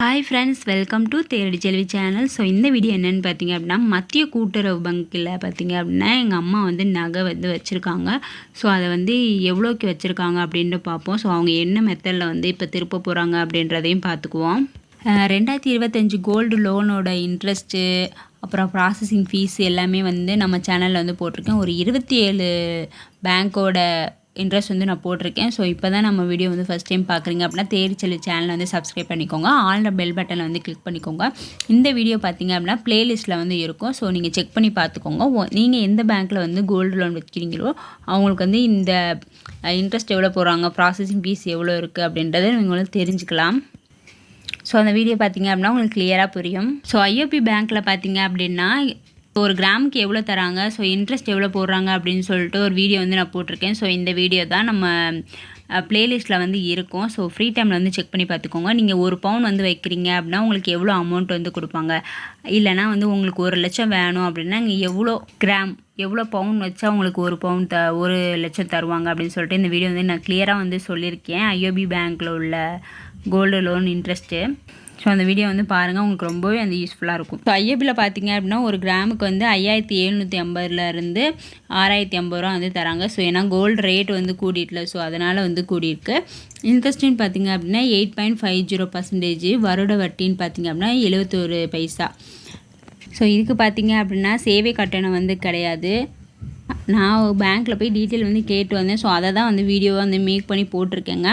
Hi friends welcome to Theradi Selvi channel so இந்த video என்னென்னு பார்த்தீங்க அப்படின்னா மத்திய கூட்டுறவு பங்கில் பார்த்தீங்க அப்படின்னா எங்கள் அம்மா வந்து நகை வந்து வச்சுருக்காங்க. ஸோ அதை வந்து எவ்வளோக்கு வச்சுருக்காங்க அப்படின்ட்டு பார்ப்போம். ஸோ அவங்க என்ன மெத்தடில் வந்து இப்போ திருப்ப போகிறாங்க அப்படின்றதையும் பார்த்துக்குவோம். ரெண்டாயிரத்தி இருபத்தஞ்சி கோல்டு லோனோட இன்ட்ரெஸ்ட்டு அப்புறம் ப்ராசஸிங் ஃபீஸ் எல்லாமே வந்து நம்ம சேனலில் வந்து போட்டிருக்கேன். ஒரு இருபத்தி ஏழு பேங்க்கோட இன்ட்ரெஸ்ட் வந்து நான் போட்டிருக்கேன். ஸோ இப்போ தான் நம்ம வீடியோ வந்து ஃபஸ்ட் டைம் பார்க்குறீங்க அப்படின்னா தேடி சேனலை வந்து சப்ஸ்கிரைப் பண்ணிக்கோங்க. ஆல் பெல் பட்டனை வந்து கிளிக் பண்ணிக்கோங்க. இந்த வீடியோ பார்த்தீங்க அப்படின்னா பிளேலிஸ்ட்டில் வந்து இருக்கும். ஸோ நீங்கள் செக் பண்ணி பார்த்துக்கோங்க. நீங்கள் எந்த பேங்க்கில் வந்து கோல்டு லோன் வைக்கிறீங்களோ அவங்களுக்கு வந்து இந்த இன்ட்ரெஸ்ட் எவ்வளோ போடுறாங்க ப்ராசஸிங் ஃபீஸ் எவ்வளோ இருக்குது அப்படின்றத நீங்கள் வந்து தெரிஞ்சுக்கலாம். ஸோ அந்த வீடியோ பார்த்தீங்க அப்படின்னா உங்களுக்கு கிளியராக புரியும். ஸோ ஐஓபி பேங்க்கில் பார்த்தீங்க அப்படின்னா ஒரு கிராமுக்கு எவ்வளோ தராங்க? ஸோ இன்ட்ரெஸ்ட் எவ்வளோ போடுறாங்க? அப்படின்னு சொல்லிட்டு ஒரு வீடியோ வந்து நான் போட்டிருக்கேன். ஸோ இந்த வீடியோ தான் நம்ம ப்ளேலிஸ்ட்டில் வந்து இருக்கும். ஸோ ஃப்ரீ டைமில் வந்து செக் பண்ணி பார்த்துக்கோங்க. நீங்கள் ஒரு பவுன் வந்து வைக்கிறீங்க அப்படின்னா உங்களுக்கு எவ்வளோ அமௌண்ட் வந்து கொடுப்பாங்க? இல்லைனா வந்து உங்களுக்கு ஒரு லட்சம் வேணும் அப்படின்னா இங்கே எவ்வளோ கிராம் எவ்வளோ பவுன் வச்சா உங்களுக்கு ஒரு பவுன் த ஒரு லட்சம் தருவாங்க அப்படின்னு சொல்லிட்டு இந்த வீடியோ வந்து நான் கிளியராக வந்து சொல்லியிருக்கேன். ஐஓபி பேங்க்கில் உள்ள கோல்டு லோன் இன்ட்ரெஸ்ட்டு ஸோ அந்த வீடியோ வந்து பாருங்கள் உங்களுக்கு ரொம்பவே அந்த யூஸ்ஃபுல்லாக இருக்கும். ஸோ ஐஏபியில் பார்த்தீங்க அப்படின்னா ஒரு கிராமுக்கு வந்து ஐயாயிரத்தி எழுநூற்றி ஐம்பதுலேருந்து ஆறாயிரத்தி ஐம்பது ரூபா வந்து தராங்க. ஸோ ஏன்னா கோல்டு ரேட் வந்து கூடிட்டுல. ஸோ அதனால் வந்து கூடியிருக்கு. இன்ட்ரெஸ்ட்டுன்னு பார்த்தீங்க அப்படின்னா eight point five zero percentage. வருட வட்டின்னு பார்த்தீங்க அப்படின்னா எழுபத்தோரு பைசா. ஸோ இதுக்கு பார்த்தீங்க அப்படின்னா சேவை கட்டணம் வந்து கிடையாது. நான் பேங்க்கில் போய் டீட்டெயில் வந்து கேட்டு வந்தேன். ஸோ அதை தான் வந்து வீடியோவாக வந்து மேக் பண்ணி போட்டிருக்கேங்க.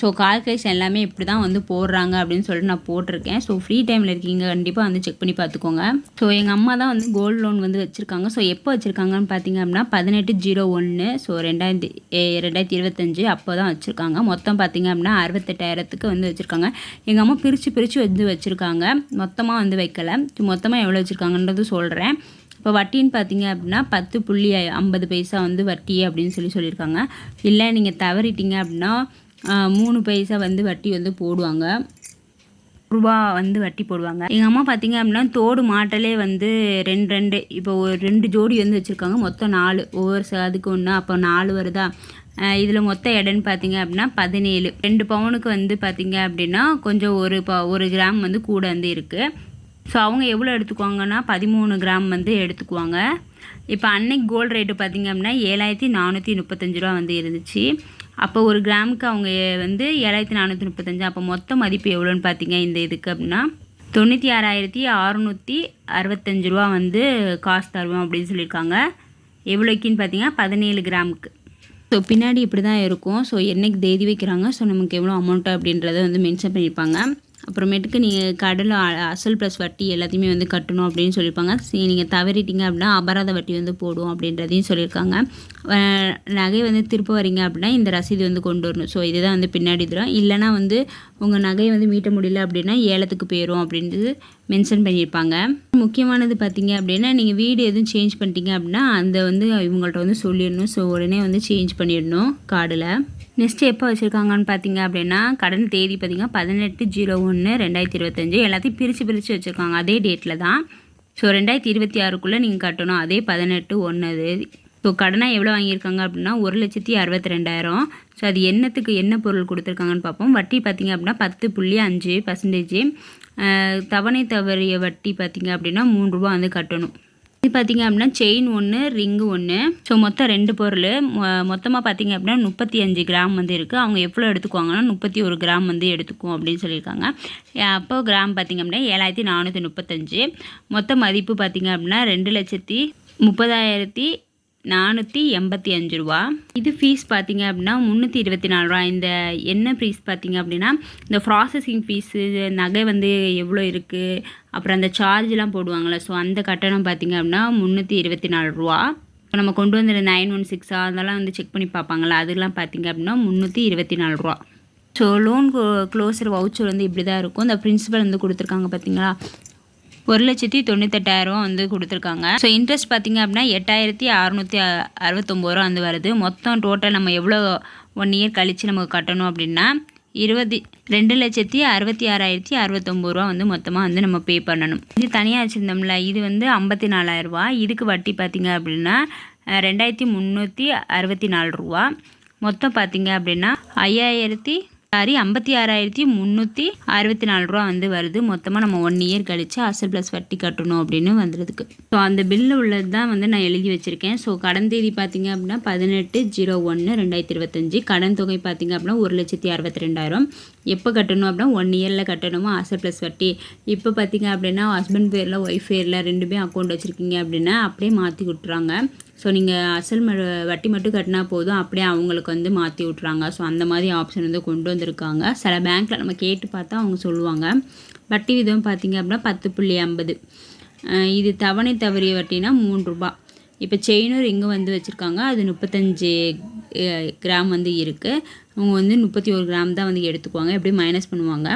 ஸோ கால்குலேஷன் எல்லாமே இப்படி தான் வந்து போடுறாங்க அப்படின்னு சொல்லிட்டு நான் போட்டிருக்கேன். ஸோ ஃப்ரீ டைமில் இருக்கீங்க கண்டிப்பாக வந்து செக் பண்ணி பார்த்துக்கோங்க. ஸோ எங்கள் அம்மா தான் வந்து கோல்டு லோன் வந்து வச்சுருக்காங்க. ஸோ எப்போ வச்சுருக்காங்கன்னு பார்த்தீங்க அப்படின்னா பதினெட்டு ஜீரோ ஒன்று ஸோ ரெண்டாயிரத்தி ஏ- ரெண்டாயிரத்தி இருபத்தஞ்சு அப்போ தான் வச்சுருக்காங்க. மொத்தம் பார்த்தீங்க அப்படின்னா அறுபத்தெட்டாயிரத்துக்கு வந்து வச்சுருக்காங்க. எங்கள் அம்மா பிரித்து பிரித்து வந்து வச்சுருக்காங்க. மொத்தமாக வந்து வைக்கலை. மொத்தமாக எவ்வளோ வச்சுருக்காங்கன்றது சொல்கிறேன் இப்போ வட்டின்னு பார்த்தீங்க அப்படின்னா பத்து புள்ளி ஐம்பது பைசா வந்து வட்டி அப்படின்னு சொல்லி சொல்லியிருக்காங்க. இல்லை நீங்கள் தவறிட்டீங்க அப்படின்னா மூணு பைசா வந்து வட்டி வந்து போடுவாங்க. ரூபா வந்து வட்டி போடுவாங்க. எங்கள் அம்மா பார்த்தீங்க அப்படின்னா தோடு மாட்டலே வந்து ரெண்டு ரெண்டு இப்போ ஒரு ரெண்டு ஜோடி வந்து வச்சுருக்காங்க. மொத்தம் நாலு. ஒவ்வொரு அதுக்கு ஒன்று அப்போ நாலு வருதா? இதில் மொத்த இடம்னு பார்த்தீங்க அப்படின்னா பதினேழு. ரெண்டு பவுனுக்கு வந்து பார்த்தீங்க அப்படின்னா கொஞ்சம் ஒரு ப ஒரு கிராம் வந்து கூட வந்து இருக்குது ஸோ அவங்க எவ்வளோ எடுத்துக்குவாங்கன்னா பதிமூணு கிராம் வந்து எடுத்துக்குவாங்க. இப்போ அன்னைக்கு கோல்டு ரேட்டு பார்த்தீங்க அப்படின்னா ஏழாயிரத்தி நானூற்றி முப்பத்தஞ்சு ரூபா வந்து இருந்துச்சு. அப்போ ஒரு கிராமுக்கு அவங்க வந்து ஏழாயிரத்தி நானூற்றி முப்பத்தஞ்சு அப்போ மொத்த மதிப்பு எவ்வளோன்னு பார்த்தீங்க இந்த இதுக்கு அப்படின்னா தொண்ணூற்றி ஆறாயிரத்தி அறநூற்றி அறுபத்தஞ்சு ரூபா வந்து காசு தருவோம் அப்படின்னு சொல்லியிருக்காங்க. எவ்வளோக்குன்னு பார்த்தீங்கன்னா பதினேழு கிராமுக்கு. ஸோ பின்னாடி இப்படி தான் இருக்கும். ஸோ என்னைக்கு தேதி வைக்கிறாங்க ஸோ நமக்கு எவ்வளோ அமௌண்ட்டு அப்படின்றத வந்து மென்ஷன் பண்ணியிருப்பாங்க. அப்புறமேட்டுக்கு நீங்கள் கடல் அ- அசல் ப்ளஸ் வட்டி எல்லாத்தையுமே வந்து கட்டணும் அப்படின்னு சொல்லியிருப்பாங்க. சரி நீங்கள் தவறிட்டீங்க அப்படின்னா அபராத வட்டி வந்து போடும் அப்படின்றதையும் சொல்லியிருக்காங்க. நகை வந்து திருப்ப வரீங்க அப்படின்னா இந்த ரசீது வந்து கொண்டு வரணும். ஸோ இதுதான் வந்து பின்னாடி தரும் இல்லைனா வந்து உங்கள் நகையை வந்து மீட்ட முடியல அப்படின்னா ஏலத்துக்கு போயிடும் அப்படின்றது மென்ஷன் பண்ணியிருப்பாங்க. முக்கியமானது பார்த்தீங்க அப்படின்னா நீங்கள் வீடு எதுவும் சேஞ்ச் பண்ணிட்டீங்க அப்படின்னா அந்த வந்து இவங்கள்ட்ட வந்து சொல்லிடணும். ஸோ உடனே வந்து சேஞ்ச் பண்ணிடணும் கார்டில். நெக்ஸ்ட் எப்போ வச்சுருக்காங்கன்னு பார்த்தீங்க அப்படின்னா கடன் தேதி பார்த்தீங்கன்னா பதினெட்டு ஜீரோ ஒன்று ரெண்டாயிரத்தி இருபத்தஞ்சு. எல்லாத்தையும் பிரித்து பிரித்து வச்சுருக்காங்க. அதே டேட்டில் தான். ஸோ ரெண்டாயிரத்தி இருபத்தி ஆறுக்குள்ளே நீங்கள் கட்டணும். அதே பதினெட்டு ஒன்று ஸோ கடனாக எவ்வளோ வாங்கியிருக்காங்க அப்படின்னா ஒரு லட்சத்தி அறுபத்தி ரெண்டாயிரம். ஸோ அது என்னத்துக்கு என்ன பொருள் கொடுத்துருக்காங்கன்னு பார்ப்போம். வட்டி பார்த்தீங்க அப்படின்னா பத்து புள்ளி அஞ்சு பர்சன்டேஜ் தவணை தவறிய வட்டி பார்த்தீங்க அப்படின்னா மூணு ரூபா வந்து கட்டணும். இது பார்த்தீங்க அப்படின்னா செயின் ஒன்று ரிங்கு ஒன்று ஸோ மொத்தம் ரெண்டு பொருள். மொத்தமாக பார்த்தீங்க அப்படின்னா முப்பத்தி அஞ்சு கிராம் வந்து இருக்குது அவங்க எவ்வளோ எடுத்துக்குவாங்கன்னா முப்பத்தி ஒரு கிராம் வந்து எடுத்துக்கும் அப்படின்னு சொல்லியிருக்காங்க. அப்போ கிராம் பார்த்தீங்க அப்படின்னா ஏழாயிரத்தி நானூற்றி முப்பத்தஞ்சு. மொத்த மதிப்பு பார்த்தீங்க அப்படின்னா ரெண்டு லட்சத்தி முப்பதாயிரத்தி நானூற்றி எண்பத்தி அஞ்சு ரூபா. இது ஃபீஸ் பார்த்தீங்க அப்படின்னா முந்நூற்றி இருபத்தி நாலு ரூபா. இந்த என்ன ஃபீஸ் பார்த்தீங்க அப்படின்னா இந்த ப்ராசஸிங் ஃபீஸு நகை வந்து எவ்வளோ இருக்குது அப்புறம் அந்த சார்ஜ்லாம் போடுவாங்கள்ல ஸோ அந்த கட்டணம் பார்த்தீங்க அப்படின்னா முந்நூற்றி இருபத்தி நாலு ரூபா. இப்போ நம்ம கொண்டு வந்த நைன் ஒன் சிக்ஸா அதெல்லாம் வந்து செக் பண்ணி பார்ப்பாங்களா அதெல்லாம் பார்த்தீங்க அப்படின்னா முந்நூற்றி இருபத்தி நாலு ரூபா. ஸோ லோன் க்ளோசர் வவுச்சர் வந்து இப்படி தான் இருக்கும். இந்த பிரின்சிபல் வந்து கொடுத்துருக்காங்க பார்த்தீங்களா? ஒரு லட்சத்தி தொண்ணூத்தெட்டாயிரம் வந்து கொடுத்துருக்காங்க. ஸோ இன்ட்ரெஸ்ட் பார்த்தீங்க அப்படின்னா எட்டாயிரத்தி அறநூற்றி அறுபத்தொம்போது ரூபா வந்து வருது. மொத்தம் டோட்டல் நம்ம எவ்வளோ ஒன் இயர் கழித்து நமக்கு கட்டணும் அப்படின்னா இருபது ரெண்டு லட்சத்தி அறுபத்தி ஆறாயிரத்தி அறுபத்தொம்போது ரூபா வந்து மொத்தமாக வந்து நம்ம பே பண்ணணும். இது தனியாக வச்சுருந்தோம்ல இது வந்து ஐம்பத்தி நாலாயிரம் இதுக்கு வட்டி பார்த்தீங்க அப்படின்னா ரெண்டாயிரத்தி முந்நூற்றி அறுபத்தி நாலு ரூபா மொத்தம் பார்த்தீங்க அப்படின்னா ஐயாயிரத்தி சாரி ஐம்பத்தி ஆறாயிரத்தி முந்நூற்றி அறுபத்தி நாலு ரூபா வந்து வருது. மொத்தமாக நம்ம ஒன் இயர் கழித்து அசல் ப்ளஸ் வட்டி கட்டணும் அப்படின்னு வந்துடுதுக்கு ஸோ அந்த பில்லு உள்ளது தான் வந்து நான் எழுதி வச்சுருக்கேன். ஸோ கடன் தேதி பார்த்தீங்க அப்படின்னா பதினெட்டு ஜீரோ ஒன்று ரெண்டாயிரத்தி இருபத்தஞ்சி. கடன் தொகை பார்த்தீங்க அப்படின்னா ஒரு லட்சத்தி அறுபத்தி ரெண்டாயிரம். எப்போ கட்டணும் அப்படின்னா ஒன் இயரில் கட்டணுமா? அசல் ப்ளஸ் வட்டி. இப்போ பார்த்தீங்க அப்படின்னா ஹஸ்பண்ட் பேரில் ஒய்ஃப் பேரில் ரெண்டுமே அக்கௌண்ட் வச்சுருக்கீங்க அப்படின்னா அப்படியே மாற்றி விட்றாங்க ஸோ நீங்கள் அசல் ம வட்டி மட்டும் கட்டினா போதும். அப்படியே அவங்களுக்கு வந்து மாற்றி விட்றாங்க ஸோ அந்த மாதிரி ஆப்ஷன் வந்து கொண்டு வந்திருக்காங்க. சில பேங்க்கில் நம்ம கேட்டு பார்த்தா அவங்க சொல்லுவாங்க. வட்டி விதம் பார்த்திங்க அப்படின்னா பத்து புள்ளி ஐம்பது. இது தவணை தவறிய வட்டினா மூணு ரூபா. இப்போ செயினூர் இங்கே வந்து வச்சுருக்காங்க. அது முப்பத்தஞ்சு கிராம் வந்து இருக்குது அவங்க வந்து முப்பத்தி ஒரு கிராம் தான் வந்து எடுத்துக்குவாங்க. எப்படி மைனஸ் பண்ணுவாங்க?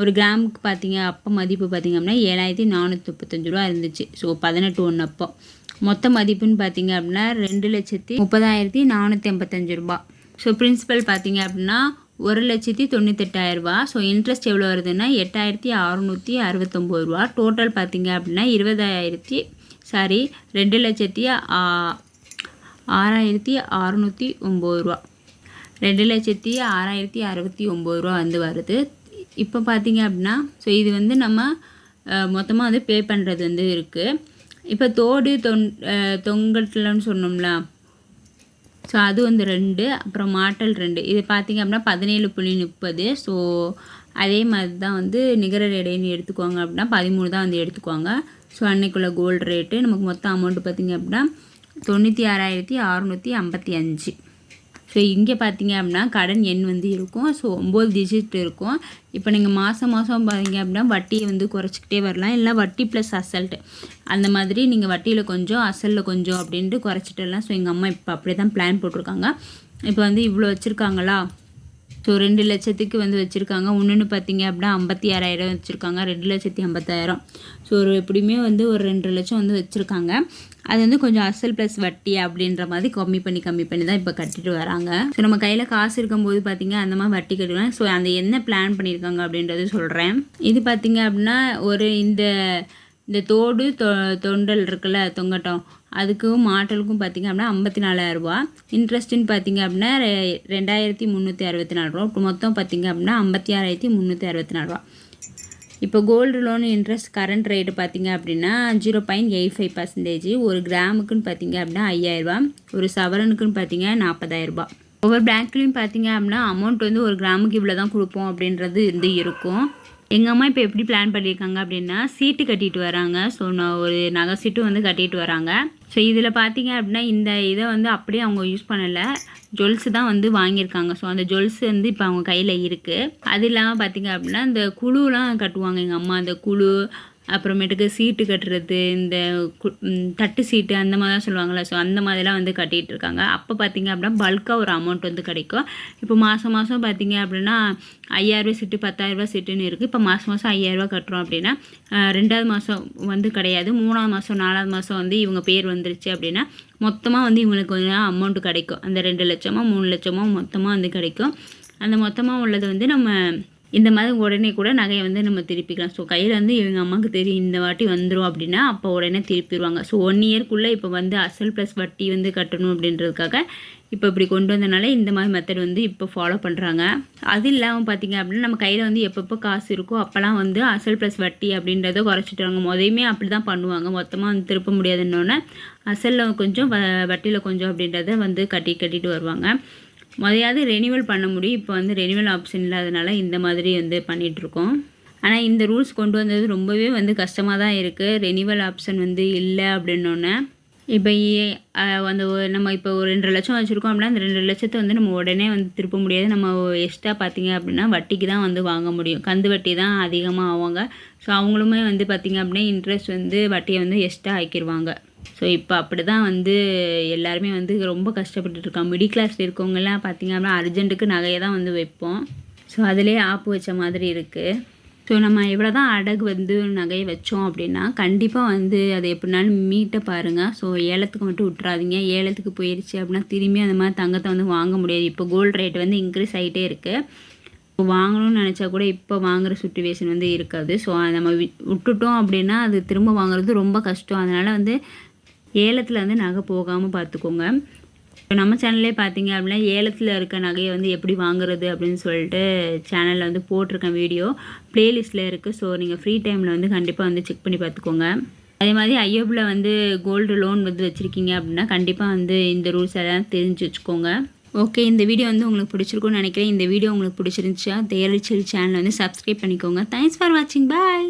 ஒரு கிராமுக்கு பார்த்தீங்க அப்போ மதிப்பு பார்த்திங்க அப்படின்னா ஏழாயிரத்தி நானூற்றி முப்பத்தஞ்சு ரூபா இருந்துச்சு. ஸோ பதினெட்டு ஒன்று அப்போ. மொத்த மதிப்புன்னு பார்த்தீங்க அப்படின்னா ரெண்டு லட்சத்தி முப்பதாயிரத்தி நானூற்றி ஐம்பத்தஞ்சு ரூபா ஸோ பிரின்சிபல் பார்த்தீங்க அப்படின்னா ஒரு லட்சத்தி தொண்ணூத்தெட்டாயிரரூபா ஸோ இன்ட்ரெஸ்ட் எவ்வளோ வருதுன்னா எட்டாயிரத்தி அறநூற்றி அறுபத்தொம்போது ரூபா டோட்டல் பார்த்தீங்க அப்படின்னா இருபதாயிரத்தி சாரி ரெண்டு லட்சத்தி ஆறாயிரத்தி அறநூற்றி ஒம்பது ரூபா ரெண்டு லட்சத்தி ஆறாயிரத்தி அறுபத்தி ஒம்பது ரூபா வந்து வருது. இப்போ பார்த்தீங்க அப்படின்னா ஸோ இது வந்து நம்ம மொத்தமாக வந்து பே பண்ணுறது வந்து இருக்குது இப்போ தோடு தொன் தொங்கட்டலன்னு சொன்னோம்ல. ஸோ அது வந்து ரெண்டு அப்புறம் மாட்டல் ரெண்டு. இது பார்த்திங்க அப்படின்னா பதினேழு புள்ளி முப்பது. ஸோ அதே மாதிரி தான் வந்து நிகர எடைன்னு எடுத்துக்குவாங்க அப்படின்னா பதிமூணு தான் வந்து எடுத்துக்குவாங்க. ஸோ அன்னைக்குள்ள கோல்டு ரேட்டு நமக்கு மொத்தம் அமௌண்ட்டு பார்த்திங்க அப்படின்னா தொண்ணூற்றி ஆறாயிரத்தி அறநூற்றி ஐம்பத்தி அஞ்சு. ஸோ இங்கே பார்த்தீங்க அப்படின்னா கடன் எண் வந்து இருக்கும். ஸோ ஒம்பது டிஜிட் இருக்கும். இப்போ நீங்கள் மாதம் மாதம் பார்த்தீங்க அப்படின்னா வட்டியை வந்து குறைச்சிக்கிட்டே வரலாம். இல்லை வட்டி ப்ளஸ் அசல்ட்டு அந்த மாதிரி நீங்கள் வட்டியில் கொஞ்சம் அசலில் கொஞ்சம் அப்படின்ட்டு குறைச்சிட்டுலாம். ஸோ எங்கள் அம்மா இப்போ அப்படியே தான் பிளான் போட்டிருக்காங்க. இப்போ வந்து இவ்வளோ வச்சுருக்காங்களா? ஸோ ரெண்டு லட்சத்துக்கு வந்து வச்சுருக்காங்க. ஒன்றுன்னு பார்த்தீங்க அப்படின்னா ஐம்பத்தி ஆறாயிரம் வச்சுருக்காங்க. ரெண்டு லட்சத்தி ஐம்பத்தாயிரம். ஸோ ஒரு எப்படியுமே வந்து ஒரு ரெண்டு லட்சம் வந்து வச்சுருக்காங்க. அது வந்து கொஞ்சம் அசல் ப்ளஸ் வட்டி அப்படின்ற மாதிரி கம்மி பண்ணி கம்மி பண்ணி தான் இப்போ கட்டிட்டு வராங்க. ஸோ நம்ம கையில் காசு இருக்கும்போது பார்த்தீங்க அந்த மாதிரி வட்டி கட்டுவேன் ஸோ அந்த என்ன பிளான் பண்ணியிருக்காங்க அப்படின்றது சொல்கிறேன் இது பார்த்தீங்க அப்படின்னா ஒரு இந்த இந்த தோடு தொ தொண்டல் இருக்குல்ல தொங்கட்டம். அதுக்கும் மாட்டலுக்கும் பார்த்திங்க அப்படின்னா ஐம்பத்தி நாலாயிரரூபா இன்ட்ரெஸ்ட்டுன்னு பார்த்திங்க அப்படின்னா ரெ ரெண்டாயிரத்தி முந்நூற்றி அறுபத்தி நாலு ரூபா. மொத்தம் பார்த்திங்க அப்படின்னா ஐம்பத்தி ஆறாயிரத்தி முந்நூற்றி அறுபத்தி நாலு ரூபா. இப்போ gold loan interest current rate பார்த்திங்க அப்படின்னா zero point eight five percentage ஒரு கிராமுக்குன்னு பார்த்திங்க அப்படின்னா ஐயாயிரரூபா ஒரு சவரனுக்குன்னு பார்த்திங்க நாற்பதாயிரரூபா ஒவ்வொரு பேங்க்லேயும் பார்த்திங்க அப்படின்னா அமௌண்ட் வந்து ஒரு கிராமுக்கு இவ்வளோ தான் கொடுப்போம் அப்படின்றது வந்து இருக்கும். எங்கள் அம்மா இப்போ எப்படி பிளான் பண்ணியிருக்காங்க அப்படின்னா சீட்டு கட்டிட்டு வராங்க. ஸோ நான் ஒரு நகை சீட்டும் வந்து கட்டிட்டு வராங்க. ஸோ இதில் பார்த்தீங்க அப்படின்னா இந்த இதை வந்து அப்படியே அவங்க யூஸ் பண்ணலை. ஜுவல்ஸ் தான் வந்து வாங்கியிருக்காங்க. ஸோ அந்த ஜுவல்ஸ் வந்து இப்போ அவங்க கையில் இருக்குது அது இல்லாமல் பார்த்தீங்க அப்படின்னா இந்த குழுலாம் கட்டுவாங்க எங்கள் அம்மா. அந்த குழு அப்புறமேட்டுக்கு சீட்டு கட்டுறது இந்த தட்டு சீட்டு அந்த மாதிரி தான் சொல்லுவாங்கள்ல ஸோ அந்த மாதிரிலாம் வந்து கட்டிகிட்டு இருக்காங்க. அப்போ பார்த்தீங்க அப்படின்னா பல்காக ஒரு அமௌண்ட் வந்து கிடைக்கும். இப்போ மாதம் மாதம் பார்த்தீங்க அப்படின்னா ஐயாயிரரூவா சீட்டு பத்தாயிரரூபா சீட்டுன்னு இருக்குது இப்போ மாதம் மாதம் ஐயாயிரரூவா கட்டுறோம் அப்படின்னா ரெண்டாவது மாதம் வந்து கிடையாது. மூணாவது மாதம் நாலாவது மாதம் வந்து இவங்க பேர் வந்துருச்சு அப்படின்னா மொத்தமாக வந்து இவங்களுக்கு கொஞ்சம் அமௌண்ட் கிடைக்கும். அந்த ரெண்டு லட்சமோ மூணு லட்சமோ மொத்தமாக வந்து கிடைக்கும். அந்த மொத்தமாக உள்ளது வந்து நம்ம இந்த மாதிரி உடனே கூட நகையை வந்து நம்ம திருப்பிக்கலாம். ஸோ கையில் வந்து இவங்க அம்மாவுக்கு தெரியும் இந்த வாட்டி வந்துடும் அப்படின்னா அப்போ உடனே திருப்பிடுவாங்க. ஸோ ஒன் இயர்க்குள்ளே இப்போ வந்து அசல் ப்ளஸ் வட்டி வந்து கட்டணும் அப்படின்றதுக்காக இப்போ இப்படி கொண்டு வந்தனால இந்த மாதிரி மெத்தட் வந்து இப்போ ஃபாலோ பண்ணுறாங்க அது இல்லாமல் பார்த்தீங்க அப்படின்னா நம்ம கையில் வந்து எப்பப்போ காசு இருக்கோ அப்போல்லாம் வந்து அசல் ப்ளஸ் வட்டி அப்படின்றத குறைச்சிட்டுறாங்க முதையுமே அப்படி தான் பண்ணுவாங்க. மொத்தமாக வந்து திருப்ப முடியாதுன்னொன்னே அசலில் கொஞ்சம் வ வட்டியில் கொஞ்சம் அப்படின்றத வந்து கட்டி கட்டிட்டு வருவாங்க. முதையாவது ரெனிவல் பண்ண முடியும். இப்போ வந்து ரெனிவல் ஆப்ஷன் இல்லாதனால இந்த மாதிரி வந்து பண்ணிகிட்ருக்கோம் ஆனால் இந்த ரூல்ஸ் கொண்டு வந்தது ரொம்பவே வந்து கஷ்டமாக தான் இருக்குது ரெனிவல் ஆப்ஷன் வந்து இல்லை அப்படின்னோடனே இப்போ அந்த நம்ம இப்போ ஒரு ரெண்டு லட்சம் வச்சுருக்கோம் அப்படின்னா அந்த ரெண்டு லட்சத்தை வந்து நம்ம உடனே வந்து திருப்ப முடியாது. நம்ம எக்ஸ்ட்ரா பார்த்திங்க அப்படின்னா வட்டிக்கு தான் வந்து வாங்க முடியும். கந்து வட்டி தான் அதிகமாக ஆவாங்க. ஸோ அவங்களுமே வந்து பார்த்திங்க அப்படின்னா இன்ட்ரெஸ்ட் வந்து வட்டியை வந்து எக்ஸ்ட்ரா ஆக்கிடுவாங்க ஸோ இப்போ அப்படி தான் வந்து எல்லாருமே வந்து ரொம்ப கஷ்டப்பட்டுருக்காங்க மிடில் கிளாஸ் இருக்கவங்கெல்லாம் பார்த்திங்க அப்படின்னா அர்ஜென்ட்டுக்கு நகையை தான் வந்து வைப்போம். ஸோ அதிலே ஆப்பு வச்ச மாதிரி இருக்குது ஸோ நம்ம எவ்வளோ தான் அடகு வந்து நகையை வச்சோம் அப்படின்னா கண்டிப்பாக வந்து அதை எப்படினாலும் மீட்டை பாருங்கள் ஸோ ஏலத்துக்கு மட்டும் விட்றாதீங்க ஏலத்துக்கு போயிடுச்சு அப்படின்னா திரும்பி அந்த மாதிரி தங்கத்தை வந்து வாங்க முடியாது. இப்போ கோல்டு ரேட் வந்து இன்க்ரீஸ் ஆகிட்டே இருக்குது வாங்கணும்னு நினச்சா கூட இப்போ வாங்குகிற சுச்சுவேஷன் வந்து இருக்காது. ஸோ நம்ம விட்டுட்டோம் அப்படின்னா அது திரும்ப வாங்குறது ரொம்ப கஷ்டம். அதனால் வந்து ஏலத்தில் வந்து நகை போகாமல் பார்த்துக்கோங்க இப்போ நம்ம சேனல்லே பார்த்தீங்க அப்படின்னா ஏலத்தில் இருக்க நகையை வந்து எப்படி வாங்குறது அப்படின்னு சொல்லிட்டு சேனலில் வந்து போட்டிருக்கேன் வீடியோ ப்ளேலிஸ்ட்டில் இருக்குது ஸோ நீங்கள் ஃப்ரீ டைமில் வந்து கண்டிப்பாக வந்து செக் பண்ணி பார்த்துக்கோங்க அதே மாதிரி ஐயோப்பில் வந்து கோல்டு லோன் வந்து வச்சுருக்கீங்க அப்படின்னா கண்டிப்பாக வந்து இந்த ரூல்ஸ் எல்லாம் தெரிஞ்சு வச்சுக்கோங்க. ஓகே இந்த வீடியோ வந்து உங்களுக்கு பிடிச்சிருக்கும்னு நினைக்கிறேன். இந்த வீடியோ உங்களுக்கு பிடிச்சிருந்துச்சா தேரல் சேனலை வந்து சப்ஸ்கிரைப் பண்ணிக்கோங்க. தேங்க்ஸ் ஃபார் வாட்சிங் பாய்